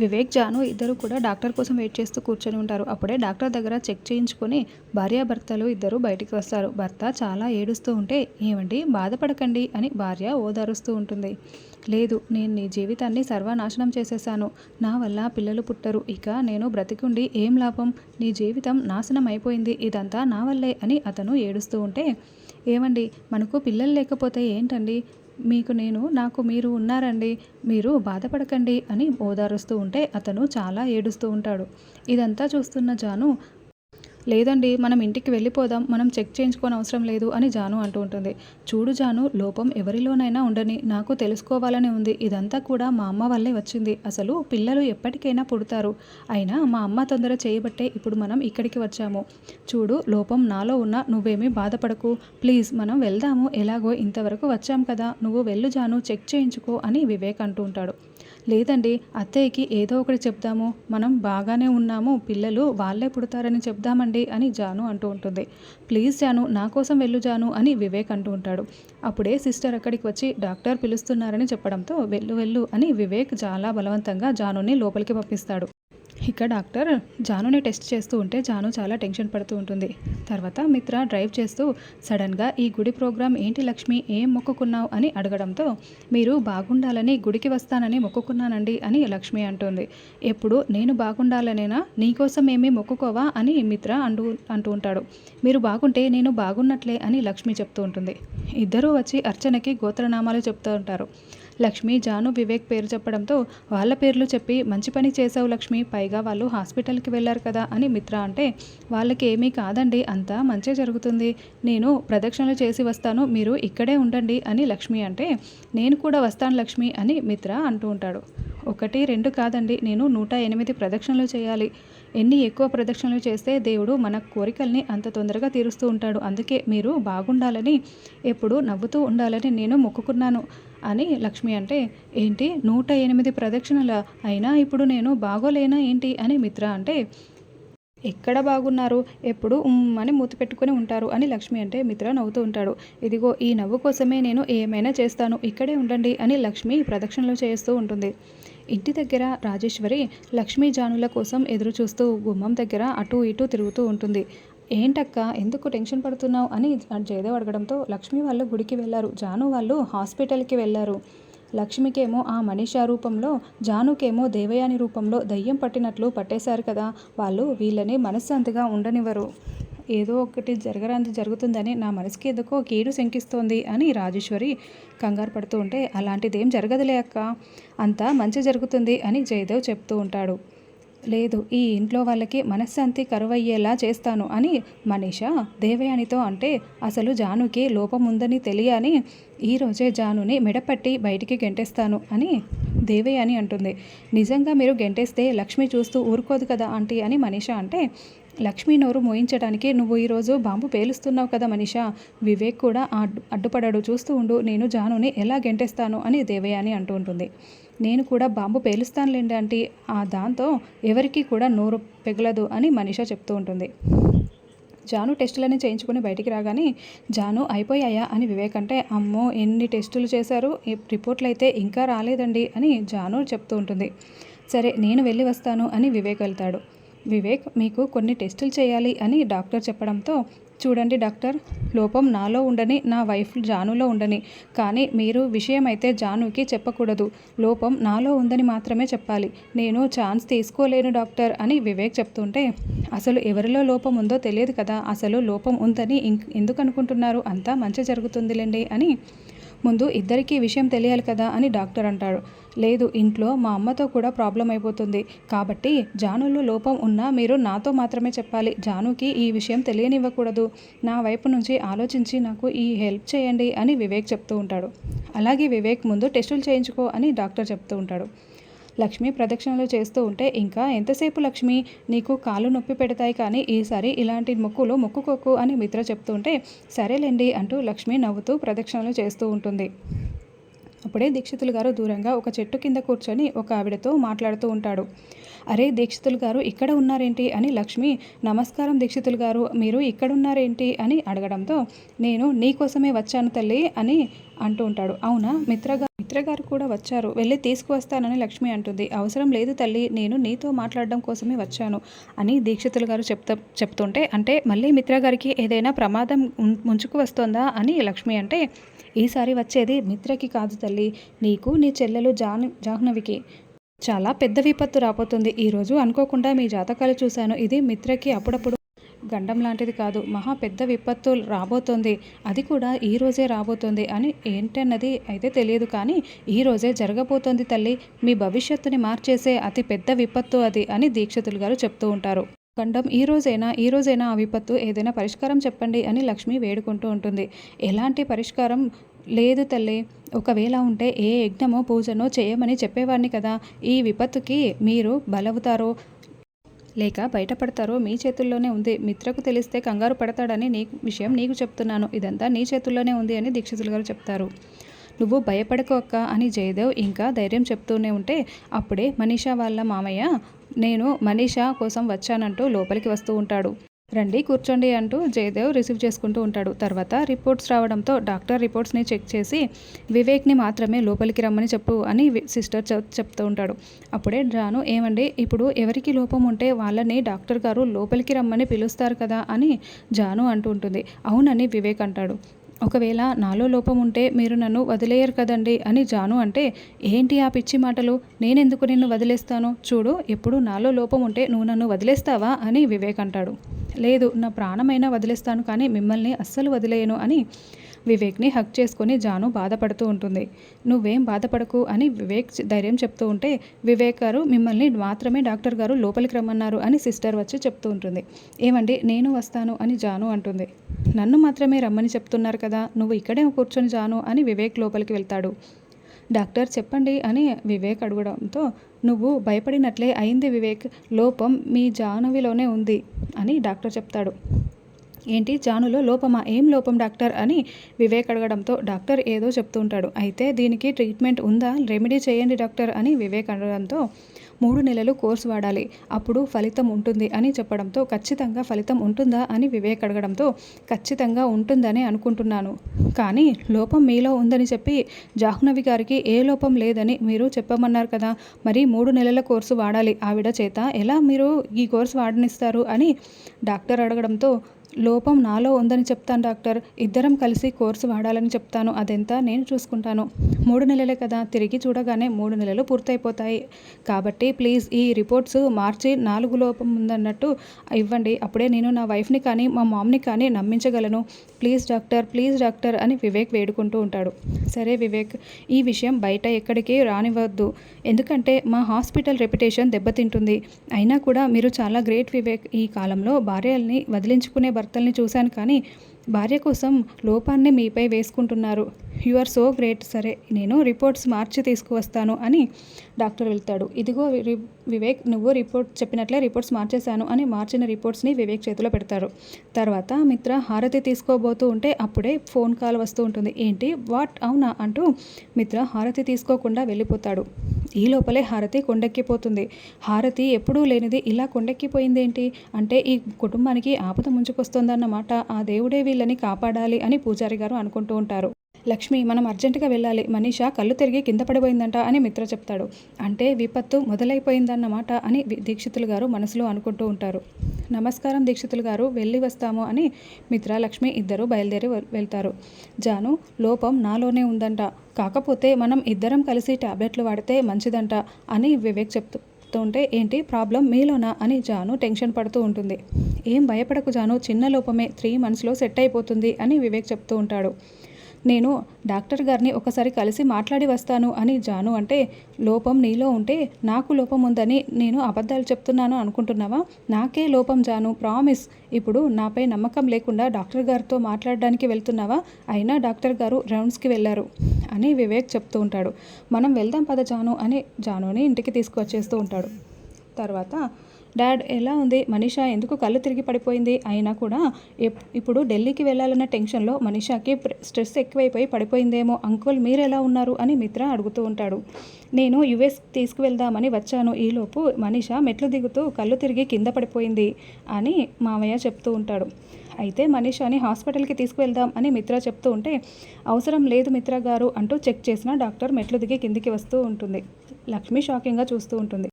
వివేక్ జాను ఇద్దరు కూడా డాక్టర్ కోసం వెయిట్ చేస్తూ కూర్చొని ఉంటారు. అప్పుడే డాక్టర్ దగ్గర చెక్ చేయించుకొని భార్యాభర్తలు ఇద్దరు బయటికి వస్తారు. భర్త చాలా ఏడుస్తూ ఉంటే ఏమండి బాధపడకండి అని భార్య ఓదారుస్తూ ఉంటుంది. లేదు నేను నీ జీవితాన్ని సర్వనాశనం చేసేసాను. నా వల్ల పిల్లలు పుట్టరు. ఇక నేను బ్రతికుండి ఏం లాభం? నీ జీవితం నాశనం అయిపోయింది. ఇదంతా నా వల్లే అని అతను ఏడుస్తూ ఉంటే ఏమండి మనకు పిల్లలు లేకపోతే ఏంటండి? మీకు నేను నాకు మీరు ఉన్నారండి మీరు బాధపడకండి అని ఓదారుస్తూ ఉంటే అతను చాలా ఏడుస్తూ ఉంటాడు. ఇదంతా చూస్తున్న జాను లేదండి మనం ఇంటికి వెళ్ళిపోదాం మనం చెక్ చేయించుకోని అవసరం లేదు అని జాను అంటూ ఉంటుంది. చూడు జాను లోపం ఎవరిలోనైనా ఉండని నాకు తెలుసుకోవాలని ఉంది. ఇదంతా కూడా మా అమ్మ వల్లే వచ్చింది. అసలు పిల్లలు ఎప్పటికైనా పుడతారు. అయినా మా అమ్మ తొందర చేయబట్టే ఇప్పుడు మనం ఇక్కడికి వచ్చాము. చూడు లోపం నాలో ఉన్న నువ్వేమీ బాధపడకు. ప్లీజ్ మనం వెళ్దాము. ఎలాగో ఇంతవరకు వచ్చాం కదా. నువ్వు వెళ్ళు జాను చెక్ చేయించుకో అని వివేక్ అంటూ ఉంటాడు. లేదండి అత్తయ్యకి ఏదో ఒకటి చెప్దాము. మనం బాగానే ఉన్నాము. పిల్లలు వాళ్ళే పుడతారని చెప్దామండి. అని జాను అంటూ ఉంటుంది. ప్లీజ్ జాను నా కోసం వెళ్ళు జాను అని వివేక్ అంటూ ఉంటాడు. అప్పుడే సిస్టర్ అక్కడికి వచ్చి డాక్టర్ పిలుస్తున్నారని చెప్పడంతో వెళ్ళు వెళ్ళు అని వివేక్ చాలా బలవంతంగా జానుని లోపలికి పంపిస్తాడు. ఇక డాక్టర్ జానుని టెస్ట్ చేస్తూ ఉంటే జాను చాలా టెన్షన్ పడుతూ ఉంటుంది. తర్వాత మిత్ర డ్రైవ్ చేస్తూ సడన్గా ఈ గుడి ప్రోగ్రాం ఏంటి లక్ష్మి? ఏం మొక్కుకున్నావు? అని అడగడంతో మీరు బాగుండాలని గుడికి వస్తానని మొక్కుకున్నానండి అని లక్ష్మి అంటుంది. ఎప్పుడు? నేను బాగుండాలనేనా? నీకోసం ఏమీ మొక్కుకోవా? అని మిత్ర అంటూ అంటూ ఉంటాడు. మీరు బాగుంటే నేను బాగున్నట్లే అని లక్ష్మి చెప్తూ ఉంటుంది. ఇద్దరూ వచ్చి అర్చనకి గోత్రనామాలు చెప్తూ ఉంటారు. లక్ష్మి జాను వివేక్ పేరు చెప్పడంతో వాళ్ళ పేర్లు చెప్పి మంచి పని చేసావు లక్ష్మి పైగా వాళ్ళు హాస్పిటల్కి వెళ్ళారు కదా అని మిత్ర అంటే వాళ్ళకి ఏమీ కాదండి అంతా మంచి జరుగుతుంది. నేను ప్రదక్షిణలు చేసి వస్తాను మీరు ఇక్కడే ఉండండి అని లక్ష్మి అంటే నేను కూడా వస్తాను లక్ష్మి అని మిత్ర అంటూ ఉంటాడు. ఒకటి రెండు కాదండి నేను నూట ఎనిమిది ప్రదక్షిణలు చేయాలి. ఎన్ని ఎక్కువ ప్రదక్షిణలు చేస్తే దేవుడు మన కోరికల్ని అంత తొందరగా తీరుస్తూ ఉంటాడు. అందుకే మీరు బాగుండాలని ఎప్పుడు నవ్వుతూ ఉండాలని నేను మొక్కుకున్నాను అని లక్ష్మి అంటే ఏంటి? నూట ఎనిమిది ప్రదక్షిణల అయినా ఇప్పుడు నేను బాగోలేనా ఏంటి? అని మిత్ర అంటే ఎక్కడ బాగున్నారు? ఎప్పుడు అని మూతి పెట్టుకుని ఉంటారు అని లక్ష్మి అంటే మిత్ర నవ్వుతూ ఉంటాడు. ఇదిగో ఈ నవ్వు కోసమే నేను ఏమైనా చేస్తాను. ఇక్కడే ఉండండి అని లక్ష్మి ప్రదక్షిణలు చేస్తూ ఉంటుంది. ఇంటి దగ్గర రాజేశ్వరి లక్ష్మీజానుల కోసం ఎదురు చూస్తూ గుమ్మం దగ్గర అటు ఇటు తిరుగుతూ ఉంటుంది. ఏంటక్క ఎందుకు టెన్షన్ పడుతున్నావు? అని జయదేవ్ అడగడంతో లక్ష్మి వాళ్ళు గుడికి వెళ్ళారు. జాను వాళ్ళు హాస్పిటల్కి వెళ్ళారు. లక్ష్మికేమో ఆ మనిషా రూపంలో జానుకేమో దేవయాని రూపంలో దయ్యం పట్టినట్లు పట్టేశారు కదా. వాళ్ళు వీళ్ళని మనశ్శాంతిగా ఉండనివ్వరు. ఏదో ఒకటి జరగరాంది జరుగుతుందని నా మనసుకి ఎందుకో కీడు శంకిస్తోంది అని రాజేశ్వరి కంగారు పడుతూ ఉంటే అలాంటిదేం జరగదులే అక్క. అంతా మంచి జరుగుతుంది అని జయదేవ్ చెప్తూ ఉంటాడు. లేదు ఈ ఇంట్లో వాళ్ళకి మనశ్శాంతి కరువయ్యేలా చేస్తాను అని మనీష దేవయానితో అంటే అసలు జానుకి లోపం ఉందని తెలియని ఈరోజే జానుని మెడపట్టి బయటికి గెంటేస్తాను అని దేవయాని అంటుంది. నిజంగా మీరు గెంటేస్తే లక్ష్మి చూస్తూ ఊరుకోదు కదా ఆంటీ అని మనీష అంటే లక్ష్మీ నోరు మోయించడానికి నువ్వు ఈరోజు బాంబు పేలుస్తున్నావు కదా మనిషా? వివేక్ కూడా అడ్డు అడ్డుపడాడు. చూస్తూ ఉండు నేను జానుని ఎలా గెంటేస్తాను అని దేవయాని అంటూ ఉంటుంది. నేను కూడా బాంబు పేలుస్తానులేండి అంటే ఆ దాంతో ఎవరికి కూడా నోరు పెగలదు అని మనిష చెప్తూ ఉంటుంది. జాను టెస్టులని చేయించుకుని బయటికి రాగానే జాను అయిపోయాయా అని వివేక్ అంటే అమ్మో ఎన్ని టెస్టులు చేశారు? రిపోర్ట్లు అయితే ఇంకా రాలేదండి అని జాను చెప్తూ ఉంటుంది. సరే నేను వెళ్ళి వస్తాను అని వివేక్ వెళ్తాడు. వివేక్ మీకు కొన్ని టెస్టులు చేయాలి అని డాక్టర్ చెప్పడంతో చూడండి డాక్టర్ లోపం నాలో ఉండని నా వైఫ్ జానులో ఉండని కానీ మీరు విషయం అయితే జానుకి చెప్పకూడదు. లోపం నాలో ఉందని మాత్రమే చెప్పాలి. నేను ఛాన్స్ తీసుకోలేను డాక్టర్ అని వివేక్ చెప్తుంటే అసలు ఎవరిలో లోపం ఉందో తెలియదు కదా అసలు లోపం ఉందని ఎందుకు అనుకుంటున్నారు అంతా మంచి జరుగుతుందిలేండి అని ముందు ఇద్దరికీ విషయం తెలియాలి కదా అని డాక్టర్ అంటాడు. లేదు ఇంట్లో మా అమ్మతో కూడా ప్రాబ్లం అయిపోతుంది. కాబట్టి జానులో లోపం ఉన్నా మీరు నాతో మాత్రమే చెప్పాలి. జానుకి ఈ విషయం తెలియనివ్వకూడదు. నా వైపు నుంచి ఆలోచించి నాకు ఈ హెల్ప్ చేయండి అని వివేక్ చెప్తూ ఉంటాడు. అలాగే వివేక్ ముందు టెస్టులు చేయించుకో అని డాక్టర్ చెప్తూ ఉంటాడు. లక్ష్మి ప్రదక్షిణలు చేస్తూ ఉంటే ఇంకా ఎంతసేపు లక్ష్మి? నీకు కాలు నొప్పి పెడతాయి కానీ ఈసారి ఇలాంటి మొక్కులు మొక్కుకోకు అని మిత్ర చెప్తుంటే సరేలేండి అంటూ లక్ష్మి నవ్వుతూ ప్రదక్షిణలు చేస్తూ ఉంటుంది. అప్పుడే దీక్షితులు గారు దూరంగా ఒక చెట్టు కింద కూర్చొని ఒక ఆవిడతో మాట్లాడుతూ ఉంటాడు. అరే దీక్షితులు గారు ఇక్కడ ఉన్నారేంటి అని లక్ష్మి నమస్కారం దీక్షితులు గారు మీరు ఇక్కడ ఉన్నారేంటి అని అడగడంతో నేను నీకోసమే వచ్చాను తల్లి అని అంటూ ఉంటాడు. అవునా? మిత్రగా మిత్రగారు కూడా వచ్చారు. వెళ్ళి తీసుకువస్తానని లక్ష్మి అంటుంది. అవసరం లేదు తల్లి నేను నీతో మాట్లాడడం కోసమే వచ్చాను అని దీక్షితులు గారు చెప్తా చెప్తుంటే అంటే మళ్ళీ మిత్రగారికి ఏదైనా ప్రమాదం ముంచుకు వస్తోందా అని లక్ష్మి అంటే ఈసారి వచ్చేది మిత్రకి కాదు తల్లి నీకు నీ చెల్లెలు జాన్ జాహ్నవికి. చాలా పెద్ద విపత్తు రాబోతుంది. ఈరోజు అనుకోకుండా మీ జాతకాలు చూశాను. ఇది మిత్రకి అప్పుడప్పుడు గండం లాంటిది కాదు. మహా పెద్ద విపత్తు రాబోతోంది. అది కూడా ఈ రోజే రాబోతుంది అని ఏంటన్నది అయితే తెలియదు. కానీ ఈ రోజే జరగబోతోంది తల్లి. మీ భవిష్యత్తుని మార్చేసే అతి పెద్ద విపత్తు అది అని దీక్షితులు గారు చెప్తూ ఉంటారు. గండం ఈ రోజైనా? ఈ రోజైనా? ఆ విపత్తు ఏదైనా పరిష్కారం చెప్పండి అని లక్ష్మి వేడుకుంటూ ఉంటుంది. ఎలాంటి పరిష్కారం లేదు తల్లి ఒకవేళ ఉంటే ఏ యజ్ఞమో పూజనో చేయమని చెప్పేవాడిని కదా. ఈ విపత్తుకి మీరు బలవుతారో లేక బయటపడతారో మీ చేతుల్లోనే ఉంది. మిత్రకు తెలిస్తే కంగారు పడతాడని నీ విషయం నీకు చెప్తున్నాను. ఇదంతా నీ చేతుల్లోనే ఉంది అని దీక్షితులు గారు చెప్తారు. నువ్వు భయపడకు అని జయదేవ్ ఇంకా ధైర్యం చెప్తూనే ఉంటే అప్పుడే మనీషా వాళ్ళ మామయ్య నేను మనీషా కోసం వచ్చానంటూ లోపలికి వస్తూ ఉంటాడు. రండి కూర్చోండి అంటూ జయదేవ్ రిసీవ్ చేసుకుంటూ ఉంటాడు. తర్వాత రిపోర్ట్స్ రావడంతో డాక్టర్ రిపోర్ట్స్ని చెక్ చేసి వివేక్ని మాత్రమే లోపలికి రమ్మని చెప్పు అని వి- సిస్టర్ చెప్తూ ఉంటాడు. అప్పుడే జాను ఏమండి ఇప్పుడు ఎవరికి లోపం ఉంటే వాళ్ళని డాక్టర్ గారు లోపలికి రమ్మని పిలుస్తారు కదా అని జాను అంటూ ఉంటుంది. అవునని వివేక్ అంటాడు. ఒకవేళ నాలో లోపం ఉంటే మీరు నన్ను వదిలేయరు కదండి అని జాను అంటే ఏంటి ఆ పిచ్చి మాటలు? నేనెందుకు నిన్ను వదిలేస్తాను? చూడు ఎప్పుడు నాలో లోపం ఉంటే నువ్వు నన్ను వదిలేస్తావా అని వివేక్ అంటాడు. లేదు నా ప్రాణమైనా వదిలేస్తాను కానీ మిమ్మల్ని అస్సలు వదిలేయను అని వివేక్ని హక్ చేసుకొని జాను బాధపడుతూ ఉంటుంది. నువ్వేం బాధపడకు అని వివేక్ ధైర్యం చెప్తూ ఉంటే వివేక్ గారు మిమ్మల్ని మాత్రమే డాక్టర్ గారు లోపలికి రమ్మన్నారు అని సిస్టర్ వచ్చి చెప్తూ ఉంటుంది. ఏమండి నేను వస్తాను అని జాను అంటుంది. నన్ను మాత్రమే రమ్మని చెప్తున్నారు కదా నువ్వు ఇక్కడే కూర్చొని జాను అని వివేక్ లోపలికి వెళ్తాడు. డాక్టర్ చెప్పండి అని వివేక్ అడగడంతో నువ్వు భయపడినట్లే అయింది వివేక్. లోపం మీ జాహ్నవిలోనే ఉంది అని డాక్టర్ చెప్తాడు. ఏంటి? జానులో లోపమా? ఏం లోపం డాక్టర్? అని వివేక్ అడగడంతో డాక్టర్ ఏదో చెప్తూ ఉంటాడు. అయితే దీనికి ట్రీట్మెంట్ ఉందా? రెమెడీ చేయండి డాక్టర్ అని వివేక్ అడగడంతో మూడు నెలలు కోర్స్ వాడాలి. అప్పుడు ఫలితం ఉంటుంది అని చెప్పడంతో ఖచ్చితంగా ఫలితం ఉంటుందా అని వివేక్ అడగడంతో ఖచ్చితంగా ఉంటుందని అనుకుంటున్నాను. కానీ లోపం మీలో ఉందని చెప్పి జాహ్నవి గారికి ఏ లోపం లేదని మీరు చెప్పమన్నారు కదా. మరి మూడు నెలల కోర్సు వాడాలి ఆవిడ చేత. ఎలా మీరు ఈ కోర్సు వాడనిస్తారు అని డాక్టర్ అడగడంతో లోపం నాలో ఉందని చెప్తాను డాక్టర్. ఇద్దరం కలిసి కోర్సు వాడాలని చెప్తాను. అదంతా? నేను చూసుకుంటాను. మూడు నెలలే కదా. తిరిగి చూడగానే మూడు నెలలు పూర్తయిపోతాయి. కాబట్టి ప్లీజ్ ఈ రిపోర్ట్స్ మార్చి నాలుగు లోపం ఉందన్నట్టు ఇవ్వండి. అప్పుడే నేను నా వైఫ్ని కానీ మా మామ్ని కానీ నమ్మించగలను. Please doctor. ప్లీజ్ డాక్టర్ అని వివేక్ వేడుకుంటూ ఉంటాడు. సరే వివేక్. ఈ విషయం బయట ఎక్కడికి రానివ్వద్దు. ఎందుకంటే మా హాస్పిటల్ రెప్యుటేషన్ దెబ్బతింటుంది. అయినా కూడా మీరు చాలా గ్రేట్ వివేక్. ఈ కాలంలో భార్యల్ని వదిలించుకునే భర్తల్ని చూశాను కానీ భార్య కోసం లోపాన్ని మీపై వేసుకుంటున్నారు. You are so great. సరే నేను రిపోర్ట్స్ మార్చి తీసుకువస్తాను అని డాక్టర్ వెళ్తాడు. ఇదిగో వి- వివేక్ నువ్వు రిపోర్ట్ చెప్పినట్లే రిపోర్ట్స్ మార్చేశాను అని మార్చిన రిపోర్ట్స్ని వివేక్ చేతిలో పెడతారు తర్వాత మిత్ర హారతి తీసుకోబోతూ ఉంటే అప్పుడే ఫోన్ కాల్ వస్తూ ఉంటుంది. ఏంటి? వాట్? అవునా? అంటూ మిత్ర హారతి తీసుకోకుండా వెళ్ళిపోతాడు. ఈ లోపలే హారతి కొండెక్కిపోతుంది. హారతి ఎప్పుడూ లేనిది ఇలా కొండెక్కిపోయిందేంటి? అంటే ఈ కుటుంబానికి ఆపద ముంచుకొస్తుందన్నమాట. ఆ దేవుడే వీళ్ళని కాపాడాలి అని పూజారి గారు అనుకుంటూ ఉంటారు. లక్ష్మి మనం అర్జెంటుగా వెళ్ళాలి. మనీష కళ్ళు తిరిగి కింద పడిపోయిందంట అని మిత్ర చెప్తాడు. అంటే విపత్తు మొదలైపోయిందన్నమాట అని దీక్షితులు గారు మనసులో అనుకుంటూ ఉంటారు. నమస్కారం దీక్షితులు గారు వెళ్ళి వస్తాము అని మిత్ర లక్ష్మి ఇద్దరు బయలుదేరి వెళ్తారు. జాను లోపం నాలోనే ఉందంట. కాకపోతే మనం ఇద్దరం కలిసి టాబ్లెట్లు వాడితే మంచిదంట అని వివేక్ చెప్తూ ఉంటే ఏంటి ప్రాబ్లం మీలోనా అని జాను టెన్షన్ పడుతూ ఉంటుంది. ఏం భయపడకు జాను చిన్న లోపమే త్రీ మంత్స్లో సెట్ అయిపోతుంది అని వివేక్ చెప్తూ ఉంటాడు. నేను డాక్టర్ గారిని ఒకసారి కలిసి మాట్లాడి వస్తాను అని జాను అంటే లోపం నీలో ఉంటే నాకు లోపం ఉందని నేను అబద్ధాలు చెప్తున్నాను అనుకుంటున్నావా? నాకే లోపం జాను ప్రామిస్. ఇప్పుడు నాపై నమ్మకం లేకుండా డాక్టర్ గారితో మాట్లాడడానికి వెళ్తున్నావా? అయినా డాక్టర్ గారు రౌండ్స్కి వెళ్ళారు అని వివేక్ చెప్తూ ఉంటాడు. మనం వెళ్దాం పద జాను అని జానుని ఇంటికి తీసుకువచ్చేస్తూ ఉంటాడు. తర్వాత డాడ్ ఎలా ఉంది? మనీషా ఎందుకు కళ్ళు తిరిగి పడిపోయింది? అయినా కూడా ఇప్పుడు ఢిల్లీకి వెళ్ళాలన్న టెన్షన్లో మనీషాకి స్ట్రెస్ ఎక్కువైపోయి పడిపోయిందేమో. అంకుల్ మీరు ఎలా ఉన్నారు? అని మిత్ర అడుగుతూ ఉంటాడు. నేను యుఎస్ తీసుకువెళ్దామని వచ్చాను. ఈలోపు మనీషా మెట్లు దిగుతూ కళ్ళు తిరిగి కింద పడిపోయింది అని మామయ్య చెప్తూ ఉంటాడు. అయితే మనీషాని హాస్పిటల్కి తీసుకువెళ్దాం అని మిత్ర చెప్తూ ఉంటే అవసరం లేదు మిత్ర గారు అంటూ చెక్ చేసిన డాక్టర్ మెట్లు దిగి కిందికి వస్తూ ఉంటుంది. లక్ష్మి షాకింగ్గా చూస్తూ ఉంటుంది.